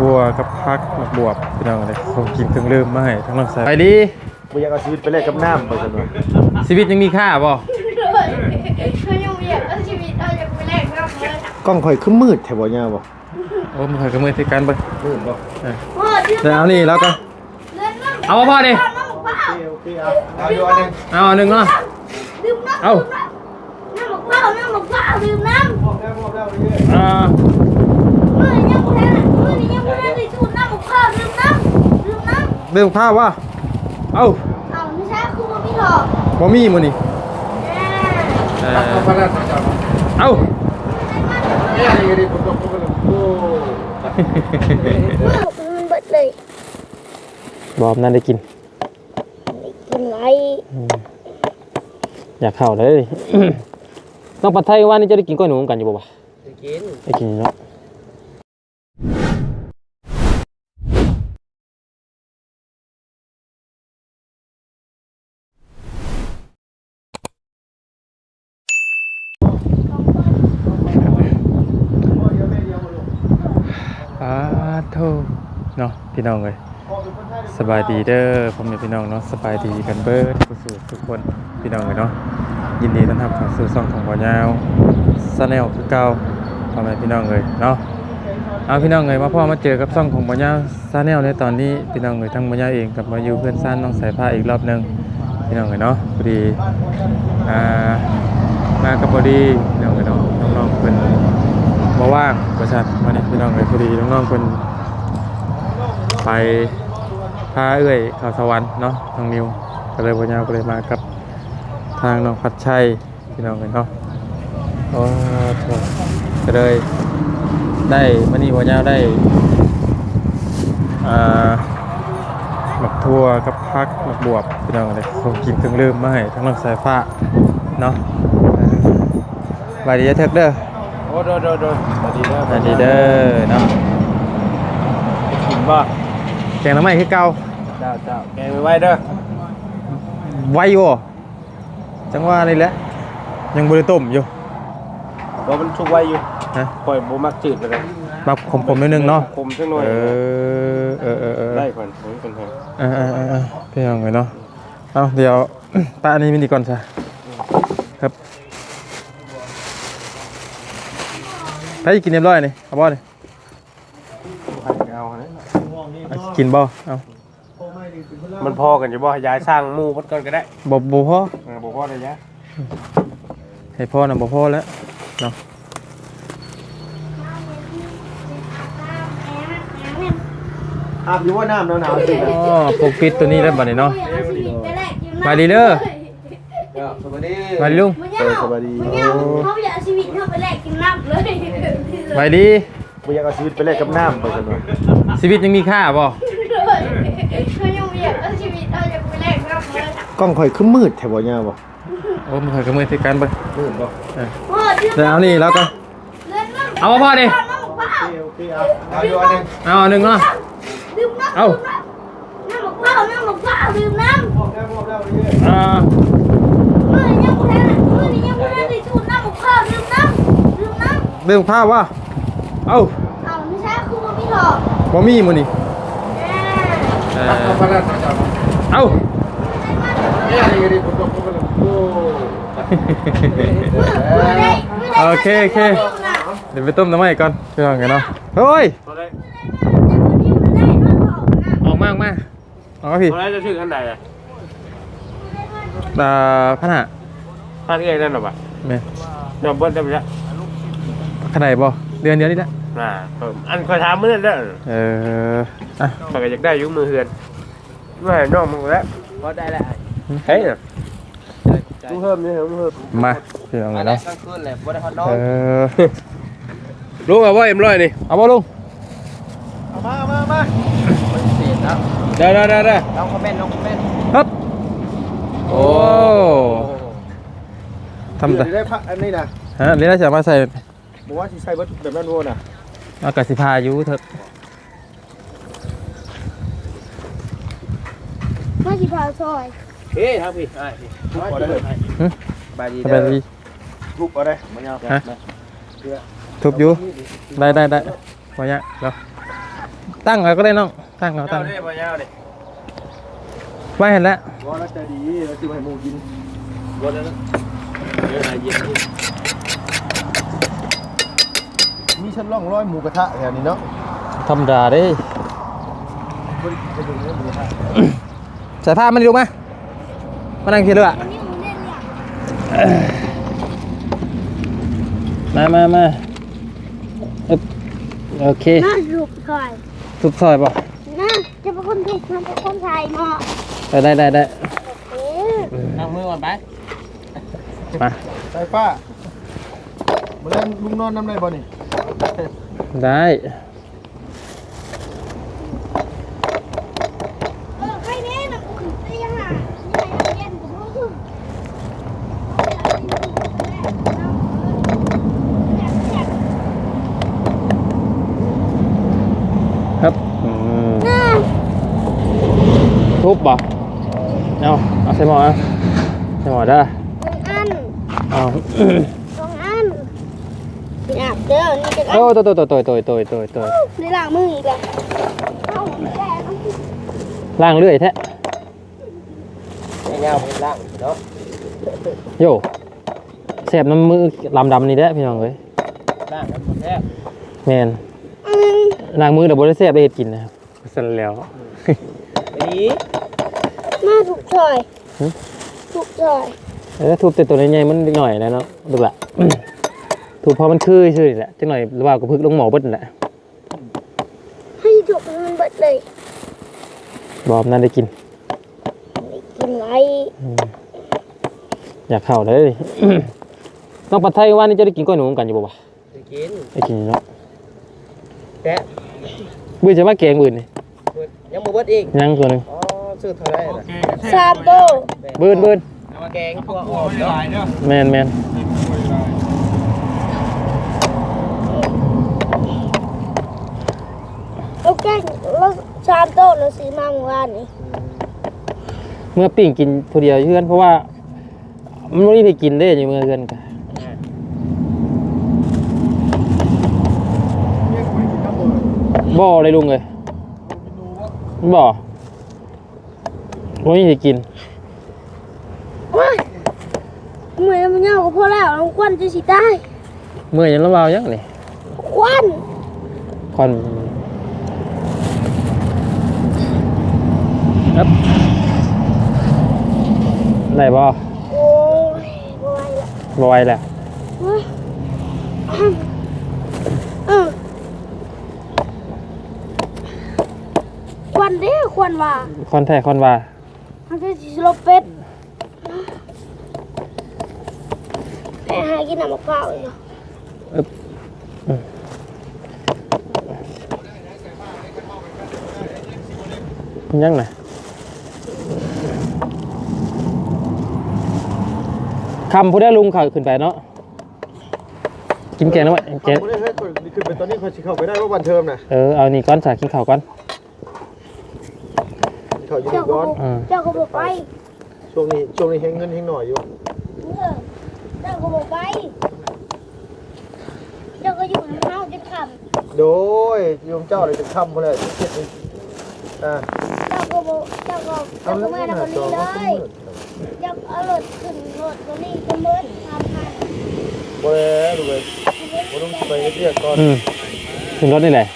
ทั่วกับพักหมักบวบพี่น้องเลยของกินเครื่องลืมมาให้ทั้งน้องสายไปดีบ่อยากเอาชีวิตไปแลกกับน้ำไปซั่นว่าชีวิตยังมีค่าบ่เลยเขายังไม่อยากเอาชีวิตเราอยากไปแลกกับเงินอะกล้องข่อยคือมืดแท้บ่ย่าบ่โอ้มันเคยกับมือที่กันไปมืดบ่พ่อเดือดเดี๋ยวเอานี่แล้วก็เดือดน้ำเอามาพ่อดิน้ำเปล่าโอเคเอาเอาอยู่อันนึงเอาอันหนึ่งเนาะดื่มน้ำเอาน้ำเปล่าน้ำเปล่าดื่มน้ำบอกแล้วบอกแล้วเรื่อยอ่า มือยังไม่ได้มือยังไม่ได้ที่สุดน้ำเปล่าดื่มน้ำดื่มน้ำ เรื่องข้าวว่าเอ้าเอาไม่ใช่คือมันไม่หลอกบ่มีมื้อนี่เออๆเอาพระราชจารย์เอ้าเนี่ยนี่ก็ดีผมตกผมก็เลยโอ้มันเบิดเลยบอบนั่นได้กินกินไรอยากเข้าเลย น้องปัดไทยว่านี่จะได้กินกล้อยหนูกันอยู่บ่วะจะกินได้กินเนาะ อาโทเนาะพี่น้องเลยสบายดีเด้อผมเป็นพี่น้องเนาะสบายดีกันเบิร์ดสู่ทุกคนพี่น้องเลยเนาะยินดีต้อนรับเข้าสู่ช่องของบ่อยาวซาแนลคือเก่าพ่อแม่พี่น้องเลยเนาะเอาพี่น้องเลยมาพ่อมาเจอกับช่องของบ่อยาวซาแนลในตอนนี้พี่น้องเลยทั้งบ่อยาวเองกับมาอยู่เพื่อนซ่านน้องสายผ้าอีกรอบหนึงพี่น้องเลยเนาะพอดีอ่ามากับพอดี มาว่างประชันมาเนี่ยพี่น้องเลยพอดีน้องๆคนไปพาเอื้อยข่าวสวรรค์เนาะน้องนิวก็เลยวันยาวก็เลยมากับทางน้องพัดชัยพี่น้องเลยเนาะโอ้โหก็เลยได้มันนี่วันยาวได้อ่าหมักทั่วกับพักหมักบวบพี่น้องเลยของกินเครื่องลืมมาให้ทั้งน้องสายฟ้าเนาะเออบายดีจะเถิกเด้อ โอ้โดโดโดสวัสดีเด้อสวัสดีเด้อเนาะกินบ่แกงน้ำไหม้คือเก่าเจ้าเจ้าแกงไว้เด้อไวอยู่จังว่านี่แหละ ยังบริต้มอยู่บ่มันชุกไว้อยู่ฮะข่อยบ่มักจืดไปเลยมาขมๆนิดนึงเนาะคมจังหน่อยเออเออเออเออได้ก่อนผมเป็นไงเออเออเออเออพี่น้องเลยเนาะเอาเดี๋ยว ป้าอันนี้มินิก่อนจ้ะครับ ถ้าจะกินเรียบร้อยนี่เอาบ่นี่เอานะเอากินบ่เอามันพอกันอยู่บ่ย้ายสร้างหมู่พัดก่อนก็ได้บ่บ่พอเออบ่พอได้ยะให้พ่อนะบ่พอแล้วเนาะอาบอยู่ว่าน้ำหนาวๆสิอ๋อพกปิดตัวนี้แล้วบัดนี้เนาะมาดีเด้อ สวัสดีมาดิลุงมันยังเขามันยังเขาอยากเอาชีวิตเขาไปแลกกินน้ำเลยไปดีบ่อยากเอาชีวิตไปแลกกับน้ำไปซั่นว่าชีวิตยังมีค่าบ่เลยเขายังไม่อยากเอาชีวิตเราอยากไปแลกกับเงินอะกล้องข่อยคือมืดแท้บ่ย่าบ่โอ้มันเคยกับมือที่กันไปมืดบ่พ่อเดือดเดี๋ยวเอานี่แล้วก็เดือดน้ำเอามาพ่อดิน้ำเปล่าโอเคเอาเอาอยู่อันนึงเอาอันหนึ่งเนาะดื่มน้ำเอาน้ำเปล่าน้ำเปล่าดื่มน้ำบอกแล้วบอกแล้วเรื่อยอ่า มือยังไม่ได้มือยังไม่ได้ที่สุดน้ำเปล่าดื่มน้ำ ดื่มน้ำเรื่องผ้าว่าเอ้าเอาไม่ใช่คือมันไม่หลอกบ่มีมื้อนี่เอๆอเอาพระราชจารย์เอ้าเนี่ยนี่ก็ดีผมตกผมก็เลยโอ้โอเคโอเคเดี๋ยวไปต้มน้ำไหม้ก่อนเพื่อนกันเนาะเฮ้ยตัวได้ออกมาออกมาออกมาพี่ตัวได้จะถึงอันไหนอะอ่าพันหะพลาดเองนั่นหรอปะแม่ยอมเบิ้ลได้ไหมจ๊ะ ขนาดบ่เดือนเดียวนี่แหละอ่าเพิ่มอันคอยถามมื้อนั้นเด้อเอออะปากอยากได้อยู่มือเฮือนว่าให้น้องมึงแล้วก็ได้แหละเฮ้ยน่ะมึงเพิ่มนี่เหรอมึงเพิ่มมาเพื่อนอักันนนี้เนาะกลางคืนแหละบ่ได้ฮอตน้องเออรู้ป่ะว่าเอ็มร้อยนี่เอาบ่ลุงเอามาเอามาเอามาเสียแล้วได้ได้ได้ได้น้องคอมเมนต์น้องคอมเมนต์ครับโอ้ทำแต่ได้พักอันนี้นะฮะเรียนจะมาใส่ บอกว่าที่ใช้แบบแบบนั้นโน่นน่ะอากาศสิพาอยู่เถอะมาที่พาซอยเฮ้ยครับพี่ไอ้พี่ทุบเอาได้เลยบายดีสบายดีทุบเอาได้มันยาวฮะทุบอยู่ได้ได้ได้พอเนี้ยแล้วตั้งเอาก็ได้น้องตั้งเอาตั้เจ้างได้บ่ยาวดิไว้เห็นแล้วว่าเราจะดีเราจะไปหมูกินรถแล้วนะเดี๋ยวอะไรเย็น ชั้นร่องร้อยหมูกระทะแถวนี้เนาะธรรมดาเด้บ่ได้จะดูเรื่องหมูกระทะใส่ผ้ามันดูมามานั่งคิดด้วยอะอันนี้มึงเล่นเนี่ยมามามาอึ๊บโอเคน่าลูกคอยทุบซอยป่ะน่าจะเป็นคนถูกมันเป็นคนไทยเหมาะเออได้ได้ได้เอ๊ะนั่งมือก่อนไป มาสายฟ้ามาเล่นลุงนอนน้ำได้บ่นี่ ได้ เออใครเนี่ยนะกูขึ้นไปยังไงนี่ไงเย็นกูรู้ครับอืมน่าทุบป่ะเอาเอาใส่หมอเอาใส่หมอได้สองอัน เอา โอ้ตัวตัวตัวตัวตัวตัวตัวได้ล่างมืออีกแล้วล่างเรื่อยแท้ไม่เงาเป็นล่างเนาะโย่เสบน้ำมือลำดำนี่แท้พี่น้องเอ้ยล่างน้ำมือแท้แมนล่างมือเดี๋ยวบด้เสียบได้เห็ดกินนะครับสั่นแล้วนี่มาถูกซอยถูกซอยแล้วถูกแต่ตัวใหญ่ๆมันหน่อยนะเนาะดูละ ถูกพอมันคือชื่อนี่แหละจังหน่อยระว่ากับพึกลงหมอเบิดนั่นแหละให้ถูกมันเบิดเลยบอมนั่นได้กินกินไรอืมอยากเข้าเลย น้องปัดไทยว่านี่จะได้กินกล้อยหนูกันอยู่บ่วะจะกินได้กินอยู่เนาะแกะบื้อจะมาแกงอื่นนี่ยังบ่เบิดอีกยังตัวหนึงอ๋อซื้อเท่าไหร่น่ะซามโตบื้นบื้นแกงตัวอ่อนเนาะ แมนแมน แล้วแกงแล้วซามโตเราซื้อมาเมื่อวานนี้เมื่อปิ้งกินผู้เดียวอยู่เพื่อนเพราะว่ามันไม่ได้กินได้อยู่เมื่อเพื่อนกันเนี่ยกูกินน้ำบ่บ่เลยลุงเลยบ่ไม่ได้กินว้ายเหมือนมันเงากับพ่อแล้วน้องควันจะสิตายเมื่อยังระบาวยังนี่ควันคอนครับ ได้บ่โอ้ยบไหวละบ่ไหวแล้วเฮ้ยเออควันเด้ควันว่าคอนแท้คอนว่ามันจะสิสลบเป็ดแม่หากินน้ำมะพร้าวอีกเนาะยังน่ะ คำผู้ได้ลุงเขาขึ้นไปเนาะกินแกงแล้วไหมแกงบ่ได้เฮ้ยคนขึ้นไปตอนนี้เขาสิเข้าไปได้ว่าวันเทอมน่ะเออ เอานี่ก้อนสากินข้าวก้อนเขาอยู่เจ้านี่ก็ก่อน บอกอืมเจ้าก็บอกไปช่วงนี้ช่วงนี้เฮงเงินเฮงหน่อยอยู่เออเจ้าก็บอกไป เจ้าก็อยู่ในเฮาจะทโดยโยมเจ้าเลยจะค้ำบ่แล้วเจ็ดนี่อ่าำเจ้า ก็บอกเจ้าก็เอาเจ้าเรื่ก็องมานี้ทำน่ะคนจอนี้งเลยเจ้าเอารถขึ้นรถตัวนี้ก็เมิดทำให้บ่แล้วดูเลยบ่ต้องไปเฮ็ดเรียกก่อนอืมขึ้นรถนี่แหละ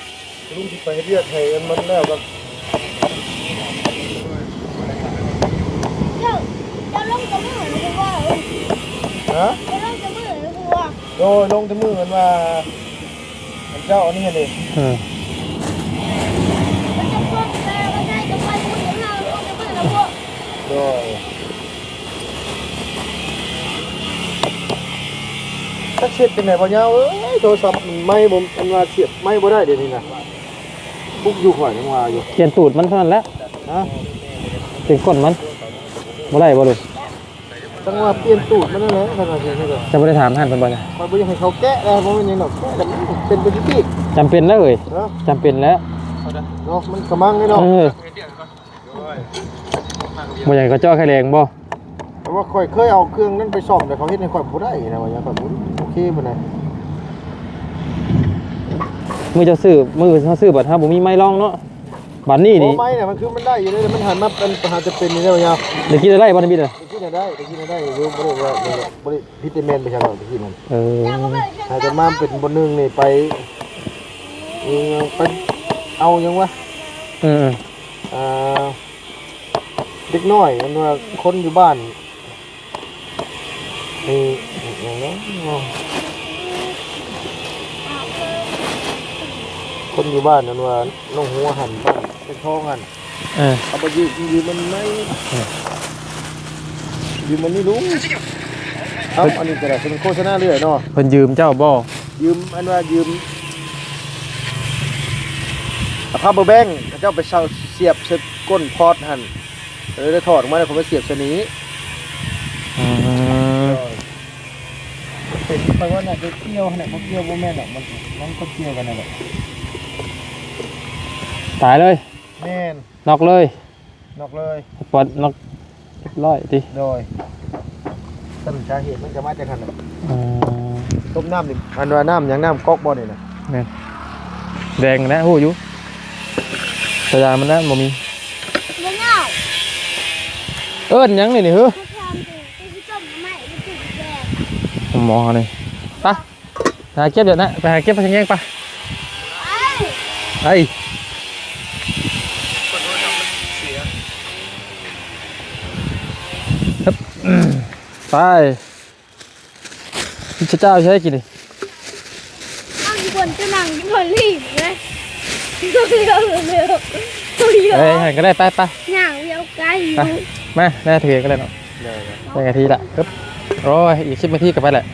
ลุงสิไปเฮ็ดเรียกให้มันแล้วก็เจ้าเจ้าลงจะมือหรือว่าฮะเจ้าลงจะมือหรือว่าโดยลงแต่มือกันว่าอันเจ้าอันนี้นี่อืม มันจะพวกแต่ก็ได้จะไปพูดถึงเราลงจะมือแล้วพวก โดยถ้าเช็ดเป็นไหนบ่ยาวเอ้ยโทรศัพท์มันไม่บ่มันว่าเสียบไม่บ่ได้เดี๋ยวนี้นะปุ๊กอยู่ข่อยยังว่าอยู่เปลี่ยนตูดมันเท่านั้นแหละฮะเปลี่ยนก้นมันบ่ได้บ่เลยจังว่าเปลี่ยนตูดมันนั่นแหละขนาดนี้นี่ก็จะบ่ได้ถามท่านเพิ่นบ่จ้ะข่อยบ่อยากให้เขาแกะแล้วบ่แม่นหยังดอกแกะแล้วมันเป็นเป็นปีกจำเป็นแล้วเอ้ยเนาะจำเป็นแล้วเนาะมันกระมังเลยเนาะเออ บ่อยากให้เขาเจ้าไข่แรงบ่แต่ว่าข่อยเคยเอาเครื่องนั้นไปซ่อมแต่เขาเฮ็ดให้ข่อยบ่ได้นะว่าอย่างข่อยบ่โอเคบ่ได้มือจะซื้อมือเขาซื้อบัตรฮะผมมีไม้รองเนาะบัตรนี่โอ้นี่ไม้เนี่ยมันคือมันได้อยู่เลยแต่มันหันมาเป็นหาจะเป็นนี่ได้บ่ยาวเดี๋ยวกินอะไรบ้างพี่เด้อตะกี้น่ะได้ตะกี้น่ะได้อยู่บ่ได้ว่าบ่ได้พิตามินไปชาร์ตะกี้นั่นเอออาจจะมาเป็นบนหนึงนี่ไปเออไปเอายังวะเอออ่า เด็กน้อยมันว่าคนอยู่บ้านนี่อย่างนั้นคนอยู่บ้านนั่นว่าน้องหัวหันบ้านเป็นท้องหันเออเอาไปยืมยืมมันไม่ยืมมันไม่รู้ครับอันนี้ก็ได้เป็นโฆษณาเรื่อยเนาะเพิ่นยืมเจ้าบ่ยืมอันว่ายืมเอาผ้าเบอร์แบงค์เจ้าไปเช่าเสียบเสก้นพอดหัน เลยได้ถอดออกมาแล้วผมไปเสียบชนี้อืมเป็นไปว่าน่ะจะเกี่ยวเนี่ยเขาเกี่ยวโมแม่นหรอกมันมันก็เกี่ยวกันนั่นแหละตายเลยแม่นนอกเลยนอกเลยปลดนอกเรียบร้อยดิโดยต้นสาเหตุมันจะมาจากขันน่ะอ่าต้มน้ำนี่อันว่าน้ำอย่างน้ำก๊อกบ่เนี่ยนะแม่นแดงนะฮู้อยู่แต่ยามันนะบ่มีบ่เงา เอิ้นหยังนี่นี่เฮ้อเขาทำเป็นเป็นต้มไม้เป็นจุดแดงผมมองนี่ไปหาเก็บเดี๋ยวนะไปหาเก็บไปทางแยงไปไอ้ไอ้ฮึบอืมไปพี่เจ้าใช้กินดิเอาอยู่บนจะนั่งอยู่บนรีบเลยเร็วเร็วเร็วเร็วเอ้ยหันก็ได้ไปไปย่างเร็วไกลอยู่ไป มาแน่ถือก็ได้เนาะได้นาทีละฮึบโอ้ยอีกสิบนาทีกลับไปแหละ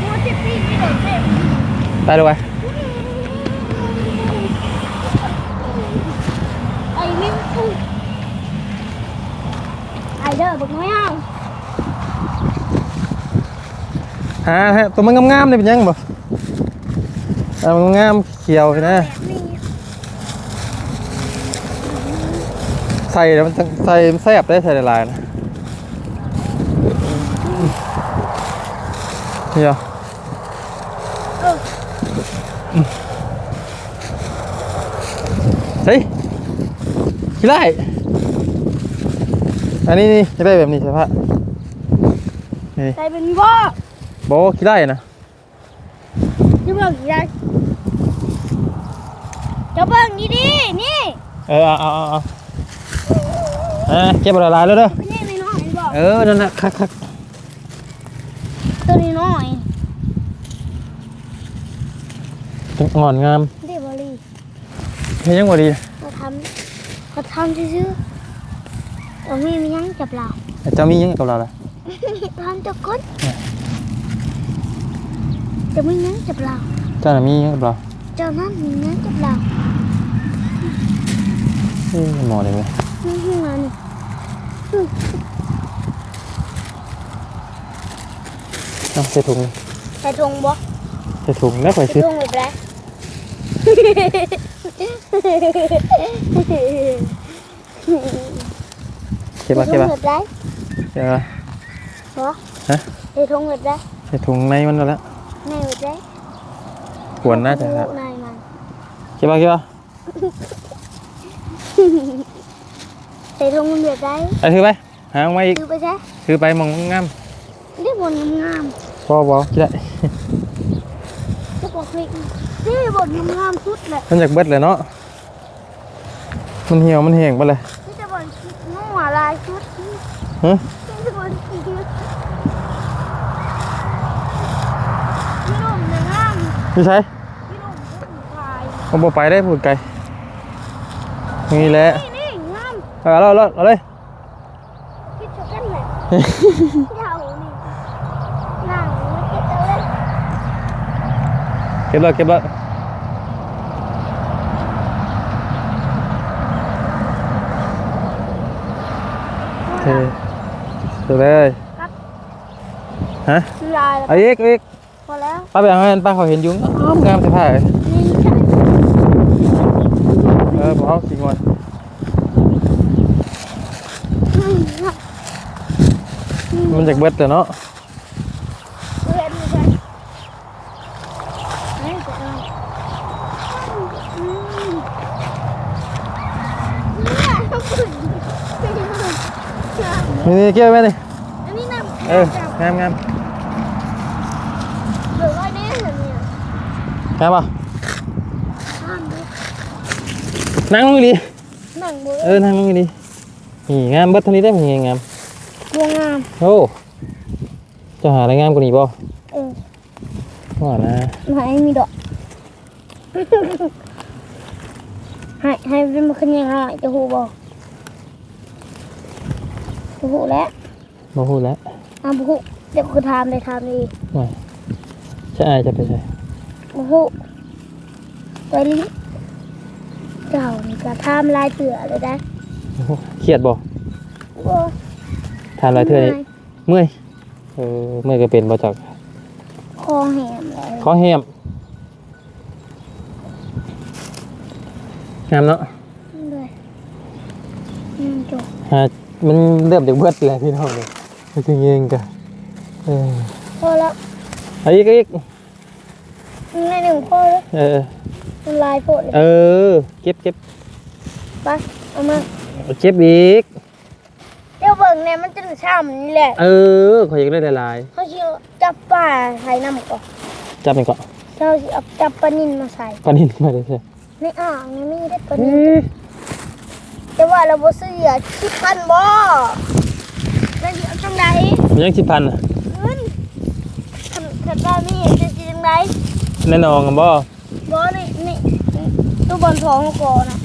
โอ้เจ็บปีไม่ได้เจ็บไปดูไปไอ้ไม่พูดไอ้เด้อบอกน้อยเอาหาฮะตัวมันงามๆนี่เป็นยังบ่เอามันงามๆเขียวนะ แบบนี้ ใส่แล้วมันจังใส่มันแซ่บได้ใส่หลายๆนะนี่เหรอเออเฮ้ยขี้ไล่อันนี้นี่ขี้ไล่แบบนี้ใช่ปะนี่ใส่เป็นบ่อโบขี้ไล่นะจะเบิ่งอีกได้จะเบิ่งดีดีๆนี่ เออเอาเอาเอาเอาอะเก็บละลายแล้วเด้อนี่ไม่น้อยบอกเออนั่นน่ะคักคักตัวนี้น้อยจังอ่อนงามเดี๋ยวบรีเฮ้ยยังบ่ดีเขาทำเขาทำซื่อๆตรงนี้มียังจับเราแต่เจ้ามียังกับเราล่ะทำจะก้นจะไม่ยังจับเราเจ้าน่ะมียังกับเราเจ้านั้นมียังจับเราเอ้ย เอาใส่ถุงใส่ทงบ่ใส่ถุงแล้วไปใส่ซื้อทงแบบไรเก็บมาเก็บมาแบบไรเก็บมาบ่ฮะใส่ทงแบบไรใส่ถุงในมันแล้วในแบบไรควรน่าจะครับในมันเก็บมาเก็บมา ใส่ทงมันแบบไรเอาถือไปหาเอาไว้อีกดูไปซะถือไปมองงามนี่บนงามพอบ่คิดได้ๆจะบอกเลยนี่บนงามๆสุดเลยมันอยากเบิดเลยเนาะมันเหี่ยวมันแห้งไปเลยนี่จะบนคิดงัวลายชุดนี่ฮะจะบนคิดพี่หนุ่มนะงามพี่ใช้พี่หนุ่มผู้ชายผมบ่ไปได้พูดไกลนี่แหละ นี่นี่งาม เอาเราเราเอาเลยคิดจะกันแหละเท่านี่นั่งไม่คิดจะเล่นเก็บเลยเก็บเลยโอเคเดี๋ยวเลยฮะลายเอาอีกเอาอีกพอแล้วป้าไปเอาให้ป้าเขาเห็นยุงอ้าวงามแต่ผ้าเลยนี่ใช่เออผมเอาสิงวน มันจากเบิดเลยเนาะมีนี่เกี่ยวไหมนี่เอองามงามงามป่ะนั่งลงดีเออนั่งลงดีนี่งามเบิดท่านี้ได้เป็นยังไงงาม บัวงาม โอ้จะหาอะไรงามกว่านี้ป่ะเออว่านะให้มีดอกให้ให้เป็นมาขึ้นยังไงจะหูบอกจะหูแล้วมาพูดแล้วอะบุหูเดี๋ยวคือทำเลยทำดีว่าจะอายจะไปใช่บุหูไปลิ้นเจ้านี่ก็ทำลายเตือเลยได้โอ้โหเครียดบ่โอ้ทานอะไรเท่านี้เมื่อยเออเมื่อยก็เป็นบ่จักคอแหมเลยขอแฮมงามเนาะเลยอืมจบฮะมันเริ่มจากเบิดแล้วพี่น้องเลยไม่ถึงเองกะเออพอแล้วเอาอีกเอาอีกในหนึ่งพอแล้วเออมันลายโพดเลยเออเก็บเก็บไปเอามาเก็บอีกเดี๋ยวเบิ่งเนี่ยมันจะถึงช่ำนี่แหละเออขออยากได้หลายเขาเชื่อจับปลาใส่น้ำก่อนๆจับมันก่อนเราสิเอาจับปลานินมาใส่ปลานินมาเลยใช่ในอ่างนี่ไม่ได้ปลาเอนินอแต่ว่าเราบ่ซื้ออะคิดพันบ่แล้วสิเอาจังไดมันยังสิพันอะเงินคันคันว่ามีจะสิจังไดแน่นอนกันบ่บ่นี่นี่ตู้บอลทองก่อนน่ะ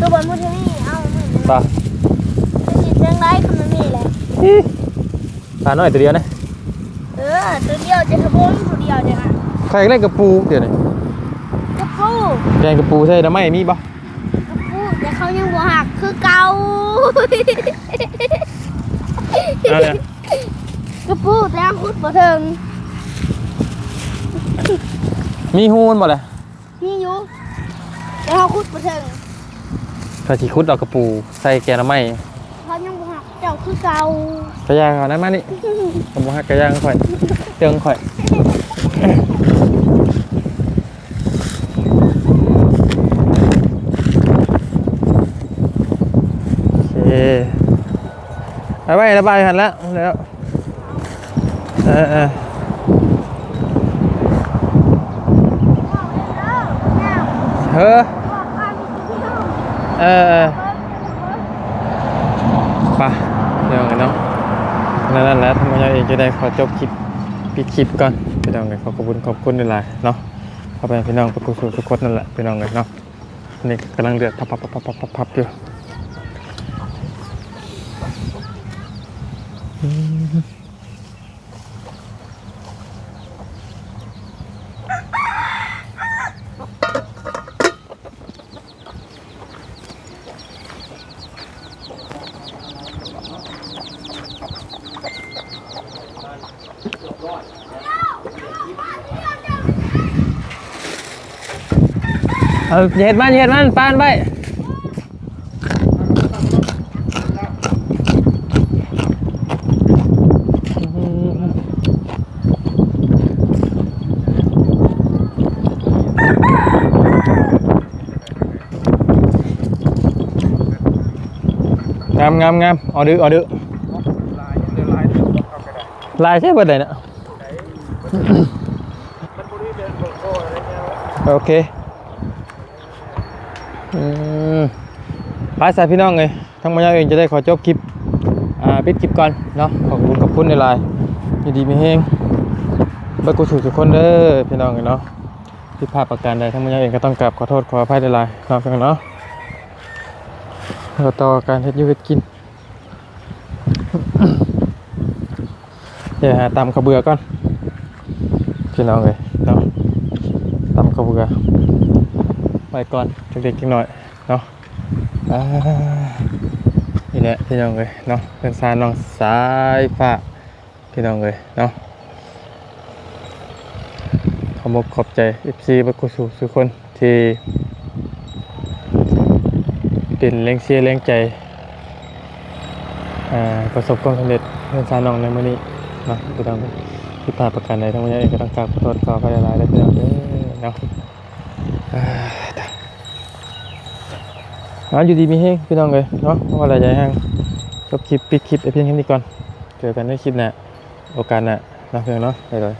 ตู้บอลพุทธนี่เอามือปลาจะสิจังไดคันมันมีแหละ อิ๊ะ ปลาน้อยตัวเดียวนะเออตัวเดียวจะขบวนตัวเดียวจะน่ะใครอยากได้กระปูเดี๋ยวนี้กระปูแกงกระปูใช่น้ำไหมมีบ่กระปูแต่เขายังบ่หักคือเก่าเอาเนี่ยกระปูแต่ยังคุดบ่ถึงมีฮูนบ่เลยนี่อยู่แต่เขาคุดบ่ถึงถ้าสิคุดเอากระปูใส่แกงน้ำไหม เขายังบ่หักเจ้าคือเก่ากระยางเอานั้มานี่ผมบ่ฮักกระยางข่อยเติงข่อยโอเคไปไประบายหันแล้วแล้วเออเออเฮ้อเออ เออไปเดี๋ยวเนาะนั่นนั่นแหละทำไมเราเองจะได้ขอจบคลิปปิดคลิปก่อนพี่น้องเลยขอบคุณขอบคุณหลายๆเนาะเข้าไปพี่น้องประกุศลทุกคนนั่นแหละพี่น้องเลยเนาะนี่กำลังเดือดพับพับพับพับพับพับอยู่ เอาเหยียดมันเหยียดมันปานไปงามงามงามเอาดื้อเอาดื้อลายใช่เบอร์ไหนนะโอเคอืม ไปสายพี่น้องเลยทั้งหมดเองจะได้ขอจบคลิปอ่าปิดคลิปก่อนเนาะขอบคุณขอบคุณในไลน์ยินดีมีเฮงบักกุศลทุกคนเด้อพี่น้องเลยเนาะที่พลาดประการใดทั้งหมดเองก็ต้องกราบขอโทษขออภัยในไลน์เนาะพี่น้องเนาะเราต่อการเฮ็ดยูเฮ็ดกินเดี๋ยวหาตำกระเบือก่อนพี่น้องเลยเนาะตำกระเบือ ไปก่อนเด็กๆจังหน่อยเนาะอ่านี่แหละพี่น้องเลยเนาะเป็นสารน้องสายฟ้าพี่น้องเลยเนาะขอบขอบใจ FC บักกุสุทุกคนที่เป็นแรงเชียร์แรงใจอ่าประสบความสำเร็จเป็นสาน้องในมื้อนี้เนาะพี่น้องที่ผ่านประการใดทั้งหมดเองก็ต้องกราบขอโทษขออภัยหลายและพี่น้องเด้อเนาะ อ่าอยู่ดีมีเฮงพี่น้องเลยเนาะเพราะว่าอะไรใจแห้งจบคลิปปิดคลิปไอเพียงแค่นี้ก่อนเจอกันในคลิปหน้าโอกาสหน้าเนะเพียงเนาะไปเลย